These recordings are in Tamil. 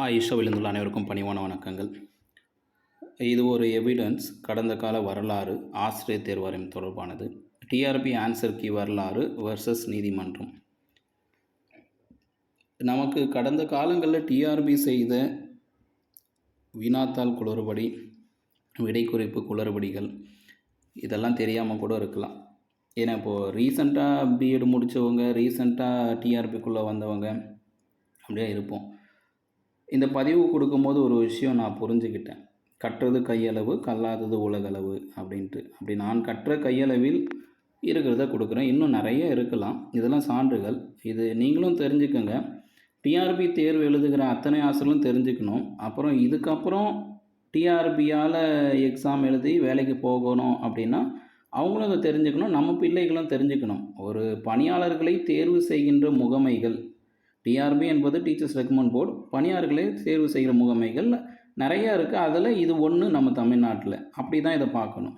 ஆ இருந்துள்ள அனைவருக்கும் பணிவான வணக்கங்கள். இது ஒரு எவிடன்ஸ் கடந்த கால வரலாறு ஆசிரியர் தேர்வாரியம் தொடர்பானது. டிஆர்பி ஆன்சர் கி வரலாறு வர்சஸ் நீதிமன்றம். நமக்கு கடந்த காலங்களில் டிஆர்பி செய்த வினாத்தாள் குளறுபடி விடை குறிப்பு குளறுபடிகள் இதெல்லாம் தெரியாமல் கூட இருக்கலாம். ஏன்னா இப்போது ரீசண்டாக பிஎட் முடித்தவங்க ரீசண்டாக டிஆர்பிக்குள்ளே வந்தவங்க அப்படியே இருப்போம். இந்த பதிவு கொடுக்கும்போது ஒரு விஷயம் நான் புரிஞ்சுக்கிட்டேன். கற்றது கையளவு கல்லாதது உலகளவு அப்படின்ட்டு. அப்படி நான் கற்ற கையளவில் இருக்கிறத கொடுக்குறேன். இன்னும் நிறைய இருக்கலாம். இதெல்லாம் சான்றுகள். இது நீங்களும் தெரிஞ்சுக்கோங்க. டிஆர்பி தேர்வு எழுதுகிற அத்தனை ஆசிரியர்களும் தெரிஞ்சுக்கணும். அப்புறம் இதுக்கப்புறம் டிஆர்பியால் எக்ஸாம் எழுதி வேலைக்கு போகணும் அப்படின்னா அவங்களும் அதை தெரிஞ்சுக்கணும். நம்ம பிள்ளைகளும் தெரிஞ்சுக்கணும். ஒரு பணியாளர்களை தேர்வு செய்கின்ற முகமைகள் டிஆர்பி என்பது டீச்சர்ஸ் ரெக்கமெண்ட் போர்டு பணியாளர்களை தேர்வு செய்கிற முகமைகள் நிறையா இருக்குது அதில் இது ஒன்று நம்ம தமிழ்நாட்டில். அப்படி தான் இதை பார்க்கணும்.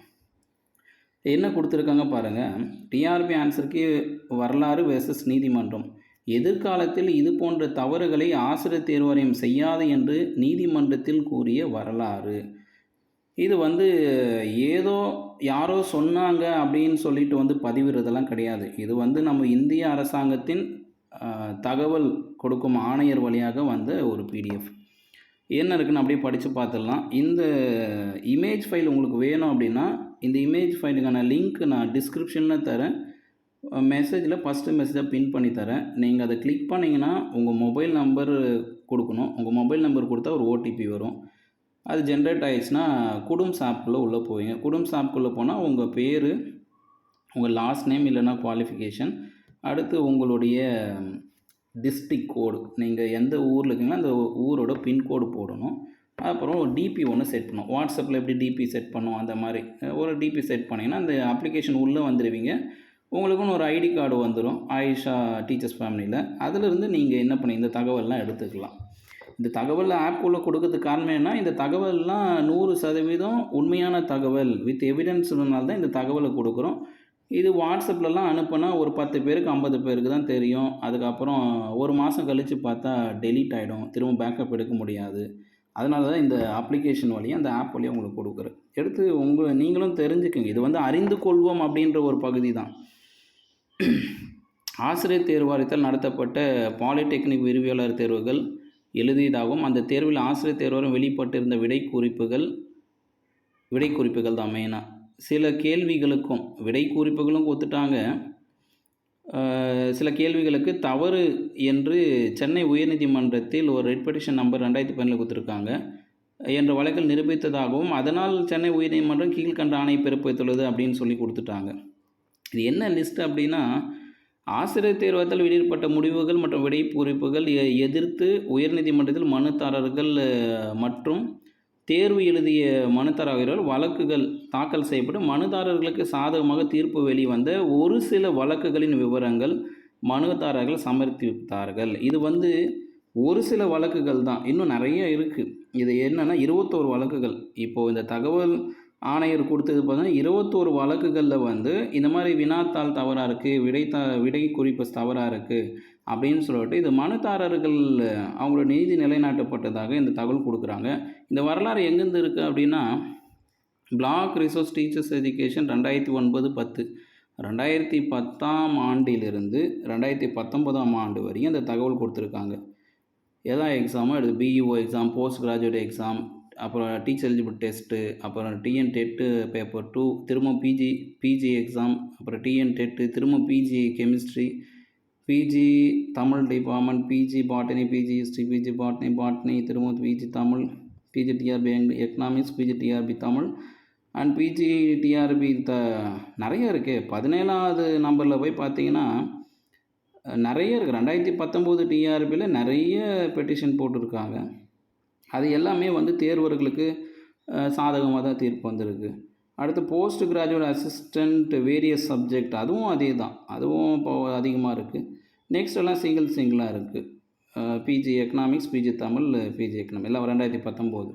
என்ன கொடுத்துருக்காங்க பாருங்கள் டிஆர்பி ஆன்சருக்கு வரலாறு வேர்சஸ் நீதிமன்றம். எதிர்காலத்தில் இது போன்ற தவறுகளை ஆசிரியர் தேர்வாரியம் செய்யாது என்று நீதிமன்றத்தில் கூறிய வரலாறு. இது வந்து ஏதோ யாரோ சொன்னாங்க அப்படின்னு சொல்லிட்டு வந்து பதிவிடுறதெல்லாம் கிடையாது. இது வந்து நம்ம இந்திய அரசாங்கத்தின் தகவல் கொடுக்கும் ஆணையர் வழியாக வந்த ஒரு பிடிஎஃப் என்ன இருக்குன்னு அப்படியே படித்து பார்த்துடலாம். இந்த இமேஜ் ஃபைல் உங்களுக்கு வேணும் அப்படின்னா இந்த இமேஜ் ஃபைலுக்கான லிங்க் நான் டிஸ்கிரிப்ஷனில் தரேன். மெசேஜில் ஃபஸ்ட்டு மெசேஜாக பின் பண்ணி தரேன். நீங்கள் அதை கிளிக் பண்ணிங்கன்னா உங்கள் மொபைல் நம்பர் கொடுக்கணும். உங்கள் மொபைல் நம்பர் கொடுத்தா ஒரு ஓடிபி வரும். அது ஜென்ரேட் ஆகிடுச்சுன்னா குடும்ஸ் ஆப்குள்ளே உள்ளே போவீங்க. குடும்ஸ் ஆப்குள்ளே போனால் உங்கள் பேர் உங்கள் லாஸ்ட் நேம் இல்லைன்னா குவாலிஃபிகேஷன் அடுத்து உங்களுடைய டிஸ்ட்ரிக் கோடு நீங்கள் எந்த ஊரில் இருக்கீங்களோ அந்த ஊரோட பின்கோடு போடணும். அப்புறம் டிபி ஒன்று செட் பண்ணும் வாட்ஸ்அப்பில் எப்படி டிபி செட் பண்ணும் அந்த மாதிரி. ஒரு டிபி செட் பண்ணிங்கன்னா அந்த அப்ளிகேஷன் உள்ளே வந்துடுவீங்க உங்களுக்குன்னு ஒரு ஐடி கார்டு வந்துடும் ஆயிஷா டீச்சர்ஸ் ஃபேமிலியில் அதிலிருந்து நீங்கள் என்ன பண்ணி இந்த தகவல்லாம் எடுத்துக்கலாம். இந்த தகவல் ஆப்புக்குள்ளே கொடுக்கறதுக்கு காரணம் என்ன? இந்த தகவல்லாம் நூறு சதவீதம் உண்மையான தகவல் வித் எவிடன்ஸ்னால தான் இந்த தகவலை கொடுக்குறோம். இது வாட்ஸ்அப்லலாம் அனுப்புனா ஒரு பத்து பேருக்கு ஐம்பது பேருக்கு தான் தெரியும். அதுக்கப்புறம் ஒரு மாதம் கழித்து பார்த்தா டெலீட் ஆகிடும் திரும்ப பேக்கப் எடுக்க முடியாது. அதனால தான் இந்த அப்ளிகேஷன் வழியாக அந்த ஆப் வழியாக உங்களுக்கு கொடுக்குறேன். எடுத்து உங்களை நீங்களும் தெரிஞ்சுக்கோங்க. இது வந்து அறிந்து கொள்வோம் அப்படின்ற ஒரு பகுதி தான் ஆசிரியர் தேர்வாரியத்தால் நடத்தப்பட்ட பாலிடெக்னிக் விரிவியாளர் தேர்வுகள் எழுதியதாகவும் அந்த தேர்வில் ஆசிரியர் தேர்வாரம் வெளிப்பட்டிருந்த விடை குறிப்புகள் விடை குறிப்புகள் தான் மெயினாக சில கேள்விகளுக்கும் விடை குறிப்புகளும் கொடுத்துட்டாங்க சில கேள்விகளுக்கு தவறு என்று சென்னை உயர்நீதிமன்றத்தில் ஒரு ரெட் பெட்டிஷன் நம்பர் ரெண்டாயிரத்தி பதினேழு கொடுத்துருக்காங்க. என்ற வழக்கில் நிரூபித்ததாகவும் அதனால் சென்னை உயர்நீதிமன்றம் கீழ்கண்ட ஆணை பிறப்பித்துள்ளது அப்படின்னு சொல்லி கொடுத்துட்டாங்க. இது என்ன லிஸ்ட் அப்படின்னா ஆசிரியர் தேர்வத்தில் வெளியிடப்பட்ட முடிவுகள் மற்றும் விடை குறிப்புகள் எ- எதிர்த்து உயர்நீதிமன்றத்தில் மனுதாரர்கள் மற்றும் தேர்வு எழுதிய மனுதாரர்கள் வழக்குகள் தாக்கல் செய்யப்பட்டு மனுதாரர்களுக்கு சாதகமாக தீர்ப்பு வெளிவந்த ஒரு சில வழக்குகளின் விவரங்கள் மனுதாரர்கள் சமர்ப்பித்தார்கள் இது வந்து ஒரு சில வழக்குகள் தான். இன்னும் நிறைய இருக்குது இது என்னென்னா இருபத்தோரு வழக்குகள். இப்போது இந்த தகவல் ஆணையர் கொடுத்தது பார்த்தீங்கன்னா இருபத்தோரு வழக்குகளில் வந்து இந்த மாதிரி வினாத்தாள் தவறாக இருக்குது விடைத்தா விடை குறிப்பு தவறாக இருக்குது அப்படின்னு சொல்லிட்டு இது மனுதாரர்கள் அவங்களோட நீதி நிலைநாட்டப்பட்டதாக இந்த தகவல் கொடுக்குறாங்க. இந்த வரலாறு எங்கேருந்து இருக்குது அப்படின்னா பிளாக் ரிசோர்ஸ் டீச்சர்ஸ் எஜுகேஷன் ரெண்டாயிரத்தி ஒன்பது பத்து ரெண்டாயிரத்தி பத்தாம் ஆண்டிலிருந்து ரெண்டாயிரத்தி பத்தொன்பதாம் ஆண்டு வரையும் இந்த தகவல் கொடுத்துருக்காங்க. எதா எக்ஸாமோ எடுத்து BEO exam post graduate exam அப்புறம் டீச்சர் எலிஜிபிள் டெஸ்ட்டு அப்புறம் டிஎன் டெட்டு பேப்பர் டூ திரும்ப பிஜி பிஜி எக்ஸாம் அப்புறம் டிஎன் டெட்டு திரும்ப PG chemistry PG Tamil department PG botany PG history PG botany botany திரும்ப PG Tamil PG TRB economics PG TRB Tamil and PG TRB த நிறைய இருக்குது பதினேழாவது நம்பரில் போய் பார்த்தீங்கன்னா நிறைய இருக்குது ரெண்டாயிரத்தி பத்தொம்போது டிஆர்பியில் நிறைய பெட்டிஷன் போட்டிருக்காங்க அது எல்லாமே வந்து தேர்வர்களுக்கு சாதகமாக தான் தீர்ப்பு வந்திருக்கு. அடுத்து post graduate assistant various subject அதுவும் அதே தான். அதுவும் இப்போ அதிகமாக இருக்குது நெக்ஸ்ட் எல்லாம் சிங்கிள் சிங்கிளாக இருக்குது PG economics PG Tamil PG economy எல்லாம் ரெண்டாயிரத்தி பத்தொம்போது.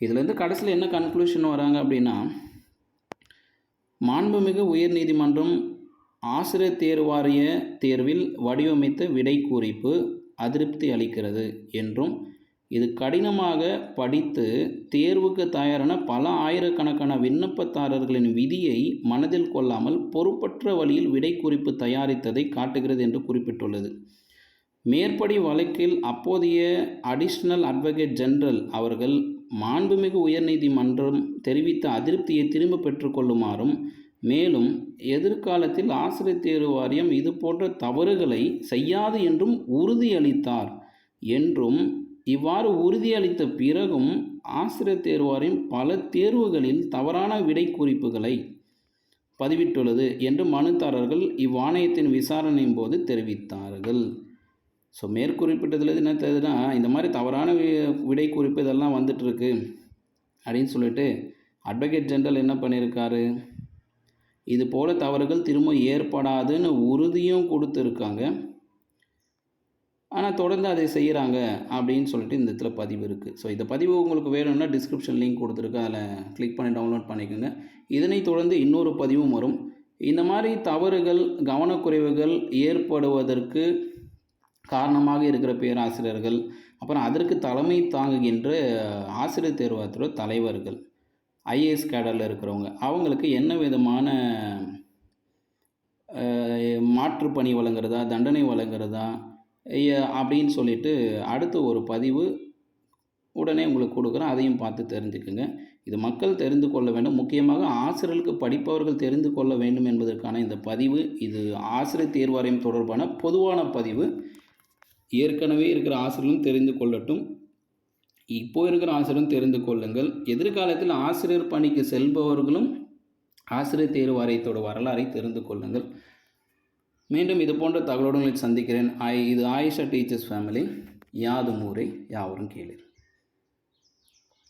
இதுலேருந்து கடைசியில் என்ன கன்க்ளூஷன் வராங்க அப்படின்னா மாண்புமிகு உயர்நீதிமன்றம் ஆசிரியர் தேர்வாரிய தேர்வில் வடிவமைத்த விடை குறிப்பு அதிருப்தி அளிக்கிறது என்றும் இது கடினமாக படித்து தேர்வுக்கு தயாரான பல ஆயிரக்கணக்கான விண்ணப்பதாரர்களின் விதியை மனதில் கொள்ளாமல் பொறுப்பற்ற வழியில் விடை குறிப்பு தயாரித்ததை காட்டுகிறது என்று குறிப்பிட்டுள்ளது. மேற்படி வழக்கில் அப்போதைய அடிஷ்னல் அட்வொகேட் ஜெனரல் அவர்கள் மாண்புமிகு உயர்நீதிமன்றம் தெரிவித்த அதிருப்தியை திரும்ப பெற்றுக்கொள்ளுமாறும் மேலும் எதிர்காலத்தில் ஆசிரியர் தேர்வு வாரியம் இது போன்ற தவறுகளை செய்யாது என்றும் உறுதியளித்தார் என்றும் இவ்வாறு உறுதியளித்த பிறகும் ஆசிரியர் தேர்வாரின் பல தேர்வுகளில் தவறான விடை குறிப்புகளை பதிவிட்டுள்ளது என்று மனுதாரர்கள் இவ்வாணையத்தின் விசாரணையின் போது தெரிவித்தார்கள். ஸோ மேற்குறிப்பிட்டதுல என்ன தெரியுதுன்னா இந்த மாதிரி தவறான வி- விடை குறிப்பு இதெல்லாம் வந்துட்டுருக்கு அப்படின்னு சொல்லிட்டு அட்வொகேட் ஜெனரல் என்ன பண்ணியிருக்காரு? இது போல் தவறுகள் திரும்ப ஏற்படாதுன்னு உறுதியும் கொடுத்துருக்காங்க. ஆனால் தொடர்ந்து அதை செய்கிறாங்க அப்படின்னு சொல்லிட்டு இந்த இடத்துல பதிவு இருக்குது ஸோ இந்த பதிவு உங்களுக்கு வேணும்னா டிஸ்கிரிப்ஷன் லிங்க் கொடுத்துருக்கு. அதில் கிளிக் பண்ணி டவுன்லோட் பண்ணிக்கோங்க. இதனை தொடர்ந்து இன்னொரு பதிவும் வரும். இந்த மாதிரி தவறுகள் கவனக்குறைவுகள் ஏற்படுவதற்கு காரணமாக இருக்கிற பேராசிரியர்கள் அப்புறம் அதற்கு தலைமை தாங்குகின்ற ஆசிரியர் தேர்வாயத்தோட தலைவர்கள் ஐஏஎஸ் கேடரில் இருக்கிறவங்க அவங்களுக்கு என்ன விதமான மாற்று பணி வழங்குறதா தண்டனை வழங்குறதா அப்படின்னு சொல்லிட்டு அடுத்த ஒரு பதிவு உடனே உங்களுக்கு கொடுக்குறேன். அதையும் பார்த்து தெரிஞ்சுக்குங்க. இது மக்கள் தெரிந்து கொள்ள வேண்டும். முக்கியமாக ஆசிரியர்களுக்கு படிப்பவர்கள் தெரிந்து கொள்ள வேண்டும் என்பதற்கான இந்த பதிவு. இது ஆசிரியர் தேர்வாரியம் தொடர்பான பொதுவான பதிவு. ஏற்கனவே இருக்கிற ஆசிரியர்களும் தெரிந்து கொள்ளட்டும். இப்போ இருக்கிற ஆசிரியரும் தெரிந்து கொள்ளுங்கள். எதிர்காலத்தில் ஆசிரியர் பணிக்கு செல்பவர்களும் ஆசிரியர் தேர்வு வாரியத்தோட வரலாறை தெரிந்து கொள்ளுங்கள். மீண்டும் இது போன்ற தகவலோடு உங்களை சந்திக்கிறேன். ஆய் இது ஆயிஷா டீச்சர்ஸ் ஃபேமிலி. யாதும் ஊரை யாவரும் கேளு.